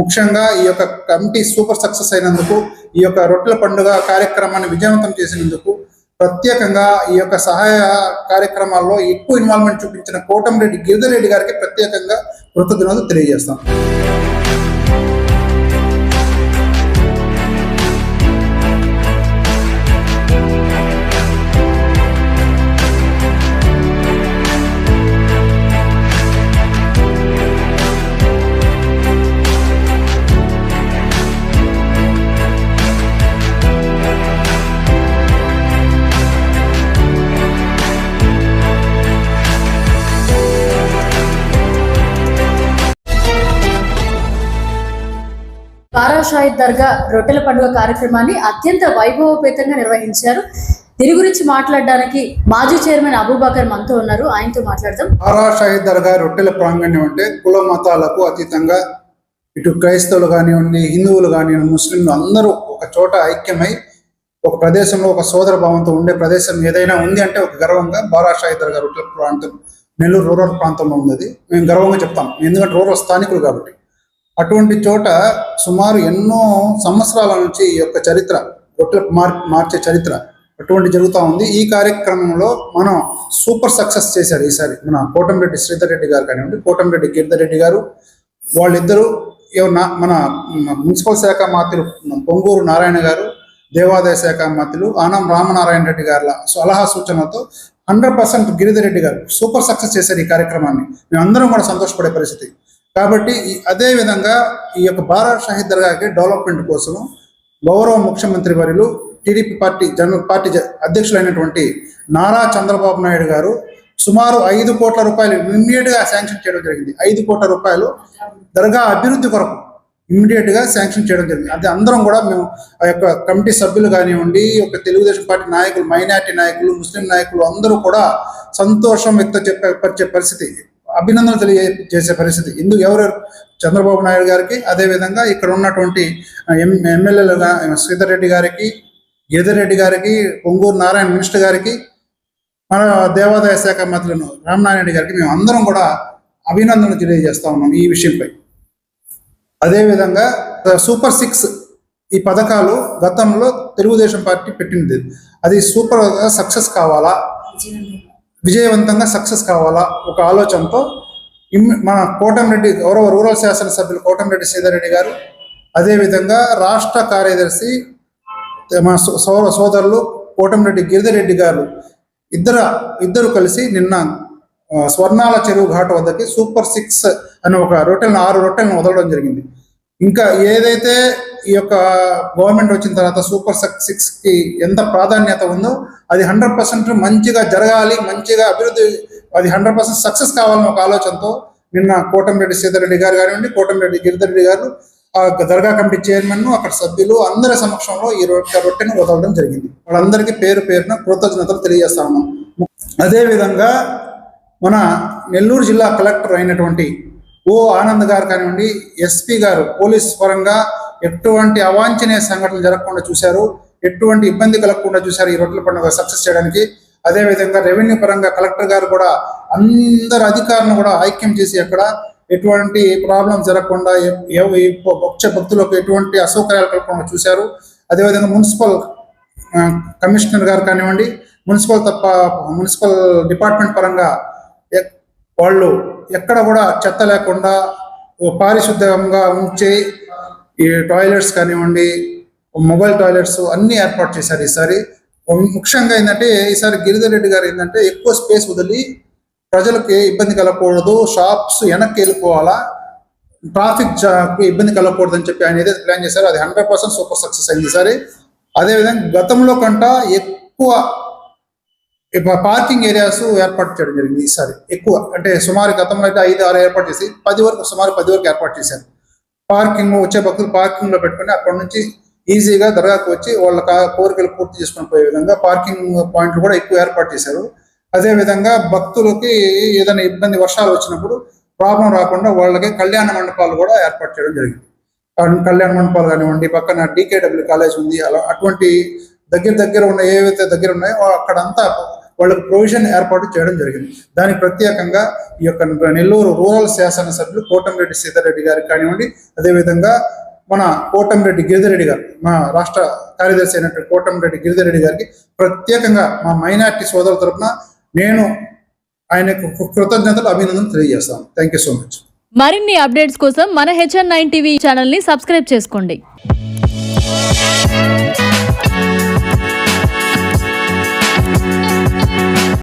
ముఖ్యంగా ఈ యొక్క కమిటీ సూపర్ సక్సెస్ అయినందుకు ఈ యొక్క రొట్టెల పండుగ కార్యక్రమాన్ని విజయవంతం చేసినందుకు ప్రత్యేకంగా ఈ యొక్క సహాయ కార్యక్రమాల్లో ఎక్కువ ఇన్వాల్వ్మెంట్ చూపించిన కోటంరెడ్డి గిరిధర్ రెడ్డి గారికి ప్రత్యేకంగా కృతజ్ఞతలు తెలియజేస్తాం. కారాషాయి దర్గా రొట్టెల పండుగ కార్యక్రమాన్ని అత్యంత వైభవపేతంగా నిర్వహించారు. దీని గురించి మాట్లాడడానికి మాజీ చైర్మన్ అబూబకర్ మనతో ఉన్నారు. ఆయనతో మాట్లాడదాం. కారాషాయి దర్గా రొట్టెల ప్రాంగణ్యం అంటే కుల మతాలకు అతీతంగా ఇటు క్రైస్తవులు కానివ్వండి హిందువులు కానివ్వండి ముస్లింలు అందరూ ఒక చోట ఐక్యమై ఒక ప్రదేశంలో ఒక సోదర భావంతో ఉండే ప్రదేశం ఏదైనా ఉంది అంటే ఒక గర్వంగా బారాషాయి దర్గా రొట్టెల ప్రాంతం నెల్లూరు రూరల్ ప్రాంతంలో ఉన్నది. మేము గర్వంగా చెప్తాం. ఎందుకంటే రూరల్ స్థానికులు కాబట్టి. అటువంటి చోట సుమారు ఎన్నో సంవత్సరాల నుంచి ఈ యొక్క చరిత్ర రొట్టెల మార్ మార్చే చరిత్ర అటువంటి జరుగుతూ ఉంది. ఈ కార్యక్రమంలో మనం సూపర్ సక్సెస్ చేశారు ఈసారి మన కోటంరెడ్డి శ్రీధర్ రెడ్డి గారు కానివ్వండి కోటంరెడ్డి గిరిధర్ రెడ్డి గారు వాళ్ళిద్దరూ మన మున్సిపల్ శాఖ మంత్రులు పొంగూరు నారాయణ గారు దేవాదాయ శాఖ మంత్రులు ఆనం రామనారాయణ రెడ్డి గారుల సలహా సూచనలతో హండ్రెడ్ పర్సెంట్ గిరిధర్ రెడ్డి గారు సూపర్ సక్సెస్ చేశారు ఈ కార్యక్రమాన్ని. మేమందరం కూడా సంతోషపడే పరిస్థితి. కాబట్టి అదే విధంగా ఈ యొక్క బారా షాహిద్ దర్గాకి డెవలప్మెంట్ కోసం గౌరవ ముఖ్యమంత్రి వర్యులు టీడీపీ పార్టీ జనరల్ పార్టీ జ- అధ్యక్షులైనటువంటి నారా చంద్రబాబు నాయుడు గారు సుమారు ఐదు కోట్ల రూపాయలు ఇమ్మీడియట్గా శాంక్షన్ చేయడం జరిగింది. ఐదు కోట్ల రూపాయలు దర్గా అభివృద్ధి కొరకు ఇమ్మీడియట్గా శాంక్షన్ చేయడం జరిగింది. అది అందరం కూడా మేము ఆ యొక్క కమిటీ సభ్యులు కానివ్వండి ఈ యొక్క తెలుగుదేశం పార్టీ నాయకులు మైనార్టీ నాయకులు ముస్లిం నాయకులు అందరూ కూడా సంతోషం వ్యక్త చెప్పే పరిస్థితి అభినందనలు తెలియజేసే పరిస్థితి. ఇందుకు ఎవరు? చంద్రబాబు నాయుడు గారికి అదే విధంగా ఇక్కడ ఉన్నటువంటి ఎం ఎమ్మెల్యేలు శ్రీధర్ రెడ్డి గారికి గిరిధర్ రెడ్డి గారికి పొంగూరు నారాయణ మినిస్టర్ గారికి మన దేవాదాయ శాఖ మంత్రులను రామనారాయణ రెడ్డి గారికి మేము అందరం కూడా అభినందనలు తెలియజేస్తా ఉన్నాం ఈ విషయంపై. అదేవిధంగా సూపర్ సిక్స్ ఈ పథకాలు గతంలో తెలుగుదేశం పార్టీ పెట్టింది. అది సూపర్ సక్సెస్ కావాలా? విజయవంతంగా సక్సెస్ కావాలా? ఒక ఆలోచనతో మన కోటంరెడ్డి గౌరవ రూరల్ శాసనసభ్యులు కోటంరెడ్డి శ్రీధర్ గారు అదేవిధంగా రాష్ట్ర కార్యదర్శి మా సో- సోదరులు కోటంరెడ్డి గిరిధరెడ్డి గారు ఇద్దరు ఇద్దరు కలిసి నిన్న స్వర్ణాల చెరువు ఘాట్ వద్దకి సూపర్ సిక్స్ అనే ఒక రొట్టెలను ఆరు రొట్టెలను వదలడం జరిగింది. ఇంకా ఏదైతే ఈ యొక్క గవర్నమెంట్ వచ్చిన తర్వాత సూపర్ సిక్స్కి ఎంత ప్రాధాన్యత ఉందో అది హండ్రెడ్ పర్సెంట్ మంచిగా జరగాలి మంచిగా అభివృద్ధి అది హండ్రెడ్ పర్సెంట్ సక్సెస్ కావాలని ఒక ఆలోచనతో నిన్న కోటంరెడ్డి సీతారెడ్డి గారు కానివ్వండి కోటంరెడ్డి గిరిధర్ రెడ్డి గారు ఆ దర్గా కమిటీ చైర్మన్ అక్కడ సభ్యులు అందరి సమక్షంలో ఈ రొట్టెను వదలడం జరిగింది. వాళ్ళందరికీ పేరు పేరున కృతజ్ఞతలు తెలియజేస్తా ఉన్నాం మన నెల్లూరు జిల్లా కలెక్టర్ అయినటువంటి ఓ ఆనంద్ గారు కానివ్వండి ఎస్పీ గారు పోలీస్ పరంగా ఎటువంటి అవాంఛనీయ సంఘటనలు జరగకుండా చూశారు. ఎటువంటి ఇబ్బంది కలగకుండా చూశారు ఈ రొట్టెల పండుగ సక్సెస్ చేయడానికి. అదే విధంగా రెవెన్యూ పరంగా కలెక్టర్ గారు కూడా అందరు అధికారులను కూడా ఐక్యం చేసి అక్కడ ఎటువంటి ప్రాబ్లం జరగకుండా ఎ- భక్త భక్తులకు ఎటువంటి అసౌకర్యాలు కలగకుండా చూశారు. అదేవిధంగా మున్సిపల్ కమిషనర్ గారు కానివ్వండి మున్సిపల్ తప్ప మున్సిపల్ డిపార్ట్మెంట్ పరంగా వాళ్ళు ఎక్కడ కూడా చెత్త లేకుండా పారిశుద్ధంగా ఉంచే ఈ టాయిలెట్స్ కానివ్వండి మొబైల్ టాయిలెట్స్ అన్ని ఏర్పాటు చేశారు ఈసారి. ముఖ్యంగా ఏంటంటే ఈసారి గిరిధర్ రెడ్డి గారు ఏంటంటే ఎక్కువ స్పేస్ వదిలి ప్రజలకి ఇబ్బంది కలగకూడదు షాప్స్ వెనక్కి వెళ్ళిపోవాలా ట్రాఫిక్ ఇబ్బంది కలగకూడదు అని చెప్పి ఆయన ఏదైతే ప్లాన్ చేశారో అది హండ్రెడ్ పర్సెంట్ సూపర్ సక్సెస్ అయింది ఈసారి. అదేవిధంగా గతంలో కంట ఎక్కువ పార్కింగ్ ఏరియాస్ ఏర్పాటు చేయడం జరిగింది ఈసారి. ఎక్కువ అంటే సుమారు గతంలో అయితే ఐదు ఆరు ఏర్పాటు చేసి పది వరకు సుమారు పది వరకు ఏర్పాటు చేశారు. పార్కింగ్ వచ్చే భక్తులు పార్కింగ్లో పెట్టుకుని అక్కడ నుంచి ఈజీగా దర్గాకు వచ్చి వాళ్ళ కా- కోరికలు పూర్తి చేసుకుని పోయే విధంగా పార్కింగ్ పాయింట్లు కూడా ఎక్కువ ఏర్పాటు చేశారు. అదే విధంగా భక్తులకి ఏదైనా ఇబ్బంది వర్షాలు వచ్చినప్పుడు ప్రాబ్లం రాకుండా వాళ్ళకి కళ్యాణ మండపాలు కూడా ఏర్పాటు చేయడం జరిగింది. కళ్యాణ మండపాలు కానివ్వండి పక్కన డీకేడబ్ల్యూ కాలేజ్ ఉంది అలా అటువంటి దగ్గర దగ్గర ఉన్న ఏవైతే దగ్గర ఉన్నాయో అక్కడంతా వాళ్ళకి ప్రొవిజన్ ఏర్పాటు చేయడం జరిగింది. దానికి ప్రత్యేకంగా ఈ యొక్క నెల్లూరు రూరల్ శాసనసభ్యులు కోటంరెడ్డి సీతారెడ్డి గారికి కానివ్వండి అదేవిధంగా మన కోటంరెడ్డి గిరిధరెడ్డి గారు మా రాష్ట్ర కార్యదర్శి అయినటువంటి కోటంరెడ్డి గిరిధరెడ్డి గారికి ప్రత్యేకంగా మా మైనార్టీ సోదరుల తరపున నేను ఆయనకు కృతజ్ఞతలు అభినందనలు తెలియజేస్తాను. థ్యాంక్ యూ సో మచ్ మరిన్ని అప్డేట్స్ కోసం మన హెచ్ఎన్ నైన్ టీవీ ఛానల్ని సబ్స్క్రైబ్ చేసుకోండి.